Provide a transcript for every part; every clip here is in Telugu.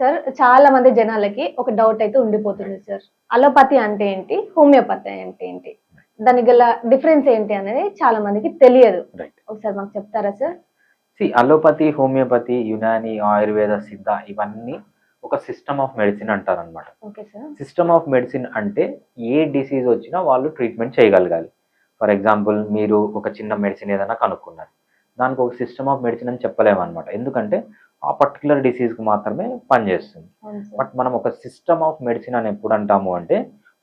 సార్ చాలా మంది జనాలకి ఒక డౌట్ అయితే ఉండిపోతుంది సార్. అలోపతి అంటే ఏంటి? హోమియోపతి అంటే ఏంటి? దానికి గల డిఫరెన్స్ ఏంటి అనేది చాలా మందికి తెలియదు. రైట్ ఒకసారి మాకు చెప్తారా sir? See allopathy homeopathy Unani Ayurveda Siddha ఇవన్నీ ఒక సిస్టమ్ ఆఫ్ మెడిసిన్ అంటారు అనమాట okay sir system of medicine అంటే ఏ డిసీజ్ వచ్చినా వాళ్ళు ట్రీట్మెంట్ చేయగలగాలి. ఫర్ ఎగ్జాంపుల్ మీరు ఒక చిన్న మెడిసిన్ ఏదైనా కనుక్కున్నారు. దానికి ఒక సిస్టమ్ ఆఫ్ మెడిసిన్ అని చెప్పలేము అనమాట ఎందుకంటే ఆ పర్టికులర్ డిసీజ్కి మాత్రమే పనిచేస్తుంది. బట్ మనం ఒక సిస్టమ్ ఆఫ్ మెడిసిన్ అని ఎప్పుడు అంటాము అంటే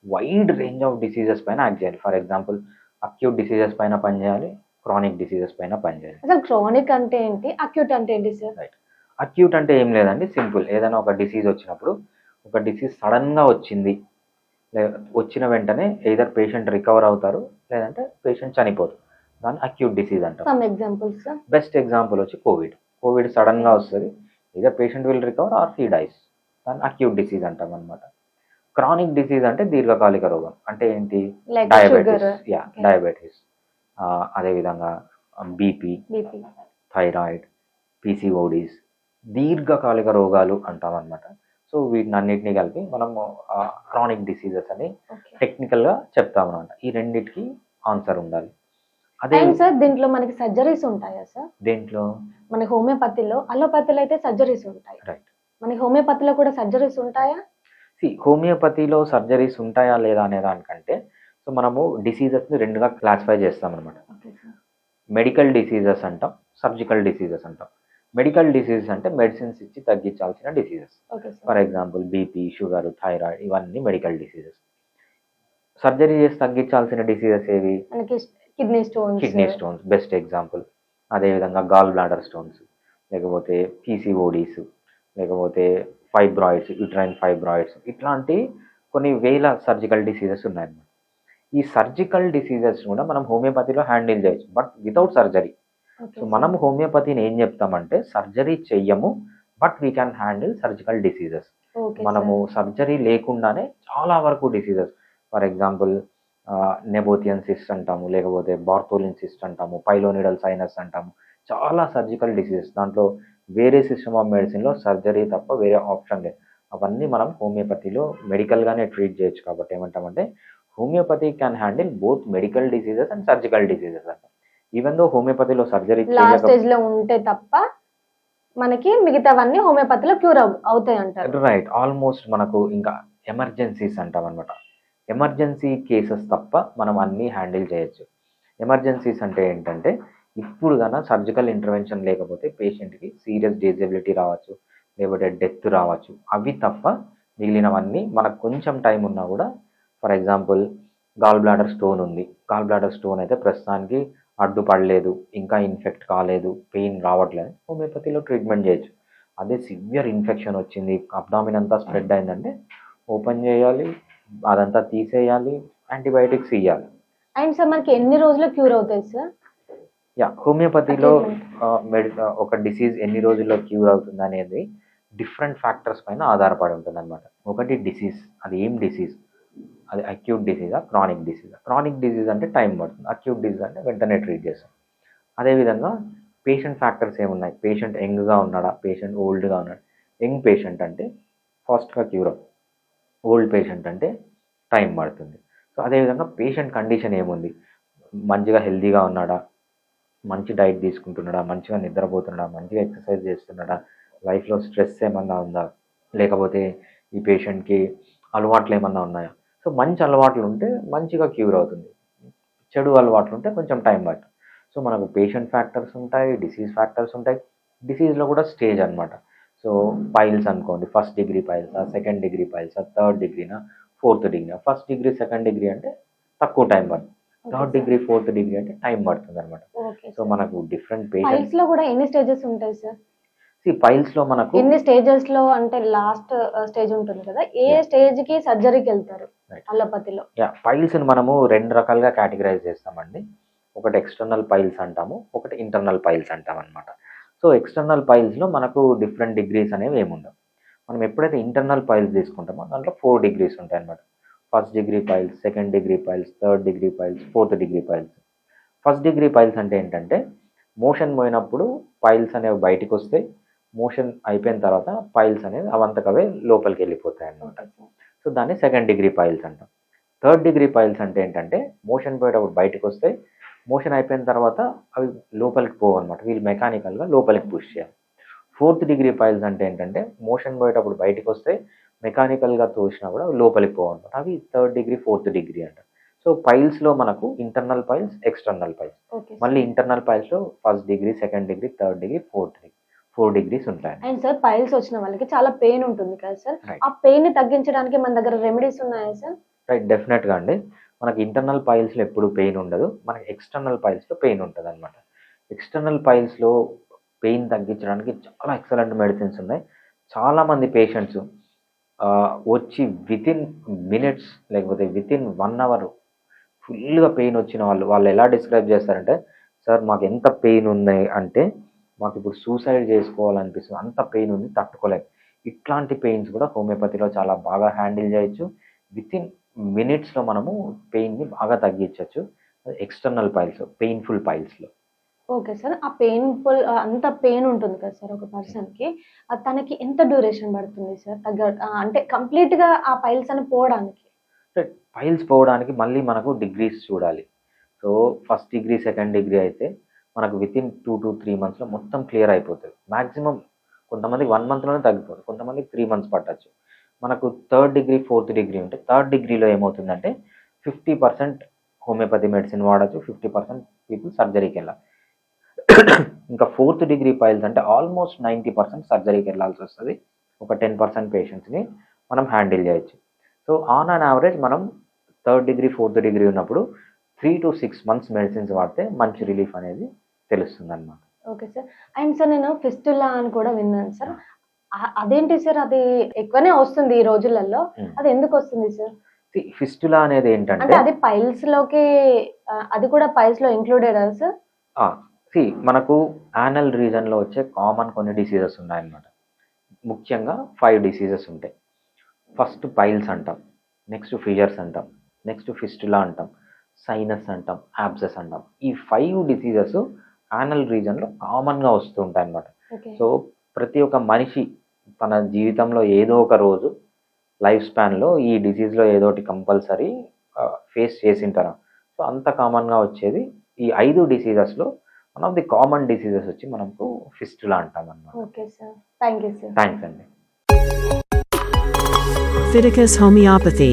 వైడ్ రేంజ్ ఆఫ్ డిసీజెస్ పైన యాక్ట్ చేయాలి. ఫర్ ఎగ్జాంపుల్ అక్యూట్ డిసీజెస్ పైన పనిచేయాలి క్రానిక్ డిసీజెస్ పైన పనిచేయాలి. అసలు క్రానిక్ అంటే ఏంటి? అక్యూట్ అంటే ఏంటి సార్? అక్యూట్ అంటే ఏం లేదండి సింపుల్ ఏదైనా ఒక డిసీజ్ వచ్చినప్పుడు ఒక డిసీజ్ సడన్గా వచ్చింది వచ్చిన వెంటనే ఏదర్ పేషెంట్ రికవర్ అవుతారు లేదంటే పేషెంట్ చనిపోతారు. దాన్ని అక్యూట్ డిసీజ్ అంటారు. బెస్ట్ ఎగ్జాంపుల్ వచ్చి కోవిడ్ కోవిడ్ సడన్గా వస్తుంది. ఏదో patient will recover or he dies దాన్ని అక్యూట్ డిసీజ్ అంటాం అనమాట క్రానిక్ డిసీజ్ అంటే దీర్ఘకాలిక రోగం. అంటే ఏంటి? Diabetes yeah. డయాబెటీస్ అదేవిధంగా బీపీ థైరాయిడ్ పీసీఓడీస్ దీర్ఘకాలిక రోగాలు అంటాం అనమాట సో వీటిని అన్నిటినీ కలిపి మనము క్రానిక్ డిసీజెస్ అని టెక్నికల్గా చెప్తాం అనమాట ఈ రెండిటికి ఆన్సర్ ఉండాలి. అదే సార్ దీంట్లో మనకి సర్జరీస్ ఉంటాయా సార్ దేంట్లో? మన హోమియోపతిలో అలోపతిలో అయితే సర్జరీస్ ఉంటాయి. రైట్ మన హోమియోపతిలో కూడా సర్జరీస్ ఉంటాయా? సి హోమియోపతిలో సర్జరీస్ ఉంటాయా లేదా అనే దానికంటే సో మనము డిసీజెస్ని రెండుగా క్లాసిఫై చేస్తాం అనమాట మెడికల్ డిసీజెస్ అంటాం సర్జికల్ డిసీజెస్ అంటాం. మెడికల్ డిసీజెస్ అంటే మెడిసిన్స్ ఇచ్చి తగ్గించాల్సిన diseases for example BP sugar thyroid ఇవన్నీ మెడికల్ డిసీజెస్ సర్జరీ చేసి తగ్గించాల్సిన డిసీజెస్ ఏవి? మనకి kidney stones kidney stones best example అదేవిధంగా గాల్ బ్లాడర్ స్టోన్స్ లేకపోతే పీసీఓడీస్ లేకపోతే ఫైబ్రాయిడ్స్ యుట్రైన్ ఫైబ్రాయిడ్స్ ఇట్లాంటి కొన్ని వేల సర్జికల్ డిసీజెస్ ఉన్నాయన్నమాట. ఈ సర్జికల్ డిసీజెస్ కూడా మనం హోమియోపతిలో హ్యాండిల్ చేయొచ్చు బట్ వితౌట్ సర్జరీ సో మనం హోమియోపతిని ఏం చెప్తామంటే సర్జరీ చెయ్యము but we can handle surgical diseases మనము సర్జరీ లేకుండానే చాలా వరకు diseases for example Nabothian cyst అంటాము లేకపోతే బార్తోలిన్ సిస్ట్ అంటాము పైలోనిడల్ సైనస్ అంటాము చాలా సర్జికల్ డిసీజెస్ దాంట్లో వేరే సిస్టమ్ ఆఫ్ మెడిసిన్లో సర్జరీ తప్ప వేరే ఆప్షన్ లేదు. అవన్నీ మనం హోమియోపతిలో మెడికల్గానే ట్రీట్ చేయొచ్చు కాబట్టి ఏమంటామంటే homeopathy can handle both medical diseases and surgical diseases అంటాం. ఈవెన్ దో హోమియోపతిలో సర్జరీ స్టేజ్లో ఉంటే తప్ప మనకి మిగతావన్నీ హోమియోపతిలో క్యూర్ అవుతాయి అంటారు రైట్ ఆల్మోస్ట్ మనకు ఇంకా ఎమర్జెన్సీస్ అంటాం అనమాట ఎమర్జెన్సీ కేసెస్ తప్ప మనం అన్నీ హ్యాండిల్ చేయొచ్చు. ఎమర్జెన్సీస్ అంటే ఏంటంటే ఇప్పుడు కన్నా సర్జికల్ ఇంటర్వెన్షన్ లేకపోతే పేషెంట్కి సీరియస్ డిజబిలిటీ రావచ్చు లేకపోతే డెత్ రావచ్చు. అవి తప్ప మిగిలినవన్నీ మనకు కొంచెం టైం ఉన్నా కూడా for example gall bladder stone ఉంది. గాల్ బ్లాడర్ స్టోన్ అయితే ప్రస్తుతానికి అడ్డుపడలేదు ఇంకా ఇన్ఫెక్ట్ కాలేదు పెయిన్ రావట్లేదు. హోమియోపతిలో ట్రీట్మెంట్ చేయొచ్చు. అదే సివియర్ ఇన్ఫెక్షన్ వచ్చింది అబ్డామిన్ అంతా స్ప్రెడ్ అయిందంటే ఓపెన్ చేయాలి అదంతా తీసేయాలి యాంటీబయాటిక్స్ ఇవ్వాలి అండ్ సార్ మనకి ఎన్ని రోజుల్లో క్యూర్ అవుతాయి సార్? యా హోమియోపతిలో ఒక డిసీజ్ ఎన్ని రోజుల్లో క్యూర్ అవుతుంది అనేది డిఫరెంట్ ఫ్యాక్టర్స్ పైన ఆధారపడి ఉంటుంది అనమాట ఒకటి డిసీజ్ అది ఏం డిసీజ్? అది అక్యూట్ డిసీజా క్రానిక్ డిసీజా? క్రానిక్ డిసీజ్ అంటే టైం పడుతుంది. అక్యూట్ డిసీజ్ అంటే వెంటనే ట్రీట్ చేస్తాం. అదేవిధంగా పేషెంట్ ఫ్యాక్టర్స్ ఏమున్నాయి? పేషెంట్ యంగ్గా ఉన్నాడా? పేషెంట్ ఓల్డ్గా ఉన్నాడా? యంగ్ పేషెంట్ అంటే ఫాస్ట్గా క్యూర్ అవుతుంది. ఓల్డ్ పేషెంట్ అంటే టైం పడుతుంది. సో అదేవిధంగా పేషెంట్ కండిషన్ ఏముంది? మంచిగా హెల్తీగా ఉన్నాడా? మంచి డైట్ తీసుకుంటున్నాడా? మంచిగా నిద్రపోతున్నాడా? మంచిగా ఎక్సర్సైజ్ చేస్తున్నాడా? లైఫ్లో స్ట్రెస్ ఏమన్నా ఉందా? లేకపోతే ఈ పేషెంట్కి అలవాట్లు ఏమన్నా ఉన్నాయా? సో మంచి అలవాట్లు ఉంటే మంచిగా క్యూర్ అవుతుంది. చెడు అలవాట్లు ఉంటే కొంచెం టైం పడుతుంది. సో మనకు పేషెంట్ ఫ్యాక్టర్స్ ఉంటాయి డిసీజ్ ఫ్యాక్టర్స్ ఉంటాయి. డిసీజ్లో కూడా స్టేజ్ అన్నమాట. సో పైల్స్ అనుకోండి ఫస్ట్ డిగ్రీ పైల్సా సెకండ్ డిగ్రీ పైల్సా third డిగ్రీనా fourth degree first degree second degree అంటే తక్కువ టైం పడుతుంది. థర్డ్ డిగ్రీ ఫోర్త్ డిగ్రీ అంటే టైం పడుతుంది అనమాట సో మనకు డిఫరెంట్ పేషెంట్ ఫైల్స్లో కూడా ఎన్ని స్టేజెస్ ఉంటాయి సార్ పైల్స్లో మనకు ఎన్ని స్టేజెస్లో అంటే లాస్ట్ స్టేజ్ ఉంటుంది కదా ఏ. స్టేజ్కి సర్జరీకి వెళ్తారు యా పైల్స్ మనము రెండు రకాలుగా కేటగిరైజ్ చేస్తామండి. ఒకటి ఎక్స్టర్నల్ పైల్స్ అంటాము ఒకటి ఇంటర్నల్ పైల్స్ అంటాం అనమాట సో ఎక్స్టర్నల్ పైల్స్లో మనకు డిఫరెంట్ డిగ్రీస్ అనేవి ఏముండవు. మనం ఎప్పుడైతే ఇంటర్నల్ పైల్స్ తీసుకుంటామో దాంట్లో ఫోర్ డిగ్రీస్ ఉంటాయి అన్నమాట. First degree piles second degree piles third degree piles fourth degree piles first degree piles అంటే ఏంటంటే మోషన్ పోయినప్పుడు పైల్స్ అనేవి బయటకు వస్తాయి. మోషన్ అయిపోయిన తర్వాత పైల్స్ అనేవి అవంతకవే లోపలికి వెళ్ళిపోతాయి అన్నమాట. సో దాన్ని సెకండ్ డిగ్రీ పైల్స్ అంటాం. థర్డ్ డిగ్రీ పైల్స్ అంటే ఏంటంటే మోషన్ పోయేటప్పుడు బయటకు వస్తాయి. మోషన్ అయిపోయిన తర్వాత అవి లోపలికి పోవు అనమాట వీళ్ళు మెకానికల్గా లోపలికి పుష్ చేయాలి. ఫోర్త్ డిగ్రీ పైల్స్ అంటే ఏంటంటే మోషన్ పోయేటప్పుడు బయటకు వస్తే మెకానికల్గా తోసినా కూడా లోపలికి పోవు అనమాట అవి థర్డ్ డిగ్రీ ఫోర్త్ డిగ్రీ అంట. సో పైల్స్లో మనకు ఇంటర్నల్ పైల్స్ ఎక్స్టర్నల్ పైల్స్. మళ్ళీ internal పైల్స్లో first degree second degree third degree fourth degree four degrees ఉంటాయి అండ్ సార్ పైల్స్ వచ్చిన వాళ్ళకి చాలా పెయిన్ ఉంటుంది కదా సార్. ఆ పెయిన్ని తగ్గించడానికి మన దగ్గర రెమెడీస్ ఉన్నాయా సార్ రైట్ డెఫినెట్గా అండి. మనకి ఇంటర్నల్ పైల్స్లో ఎప్పుడు పెయిన్ ఉండదు. మనకి ఎక్స్టర్నల్ పైల్స్లో పెయిన్ ఉంటుంది అనమాట ఎక్స్టర్నల్ పైల్స్లో పెయిన్ తగ్గించడానికి చాలా ఎక్సలెంట్ మెడిసిన్స్ ఉన్నాయి. చాలామంది పేషెంట్స్ వచ్చి వితిన్ మినిట్స్ లేకపోతే వితిన్ వన్ అవర్ ఫుల్గా పెయిన్ వచ్చిన వాళ్ళు వాళ్ళు ఎలా డిస్క్రైబ్ చేస్తారంటే సార్ మాకు ఎంత పెయిన్ ఉంది అంటే మాకు ఇప్పుడు సూసైడ్ చేసుకోవాలనిపిస్తుంది. అంత పెయిన్ ఉంది తట్టుకోలేం. ఇట్లాంటి పెయిన్స్ కూడా హోమియోపతిలో చాలా బాగా హ్యాండిల్ చేయొచ్చు. వితిన్ మినిట్స్లో మనము పెయిన్ని బాగా తగ్గించవచ్చు ఎక్స్టర్నల్ పైల్స్ పెయిన్ఫుల్ పైల్స్లో ఓకే సార్. ఆ పెయిన్ఫుల్ అంత పెయిన్ ఉంటుంది కదా సార్ ఒక పర్సన్కి అది తనకి ఎంత డ్యూరేషన్ పడుతుంది సార్? తగ్గ అంటే కంప్లీట్గా ఆ పైల్స్ అని పోవడానికి? పైల్స్ పోవడానికి మళ్ళీ మనకు డిగ్రీస్ చూడాలి. So first degree second degree అయితే మనకు within two to three మంత్స్లో మొత్తం క్లియర్ అయిపోతుంది. మ్యాక్సిమం కొంతమందికి వన్ మంత్లోనే తగ్గిపోతుంది. కొంతమందికి త్రీ మంత్స్ పట్టచ్చు. మనకు థర్డ్ డిగ్రీ ఫోర్త్ డిగ్రీ ఉంటే థర్డ్ డిగ్రీలో ఏమవుతుందంటే ఫిఫ్టీ పర్సెంట్ హోమియోపతి మెడిసిన్ వాడచ్చు ఫిఫ్టీ పర్సెంట్ పీపుల్ సర్జరీకి వెళ్ళాలి. ఇంకా ఫోర్త్ డిగ్రీ పైల్స్ అంటే ఆల్మోస్ట్ నైంటీ పర్సెంట్ సర్జరీకి వెళ్ళాల్సి వస్తుంది. ఒక టెన్ పర్సెంట్ పేషెంట్స్ని మనం హ్యాండిల్ చేయొచ్చు. సో ఆన్ అన్ యావరేజ్ మనం థర్డ్ డిగ్రీ ఫోర్త్ డిగ్రీ ఉన్నప్పుడు three to six months medicines వాడితే మంచి రిలీఫ్ అనేది తెలుస్తుంది అనమాట ఓకే సార్ అండ్ సార్ నేను ఫిస్టులా అని కూడా విన్నాను సార్ అదేంటి సార్? అది ఎక్కువనే వస్తుంది ఈ రోజులలో. అది ఎందుకు వస్తుంది సార్? ఫిస్టులా అనేది ఏంటంటే అది పైల్స్లోకి అది కూడా పైల్స్లో ఇంక్లూడెడ్ సార్? సి మనకు యానల్ రీజన్లో వచ్చే కామన్ కొన్ని డిసీజెస్ ఉన్నాయన్నమాట. ముఖ్యంగా ఫైవ్ డిసీజెస్ ఉంటాయి. ఫస్ట్ పైల్స్ అంటాం నెక్స్ట్ ఫిజర్స్ అంటాం నెక్స్ట్ ఫిస్టులా అంటాం సైనస్ అంటాం యాబ్సెస్ అంటాం. ఈ ఫైవ్ డిసీజెస్ యానల్ రీజన్లో కామన్గా వస్తూ ఉంటాయి అన్నమాట ఓకే. సో ప్రతి ఒక్క మనిషి తన జీవితంలో ఏదో ఒక రోజు లైఫ్ స్పాన్లో ఈ డిసీజ్లో ఏదో ఒకటి కంపల్సరీ ఫేస్ చేసింటారు. సో అంత కామన్గా వచ్చేది ఈ ఐదు డిసీజెస్లో one of the common diseases వచ్చి మనకు ఫిస్టులా అంటాం అన్నమాట okay sir. Thank you sir. Thanks అండి. Fiticus homeopathy.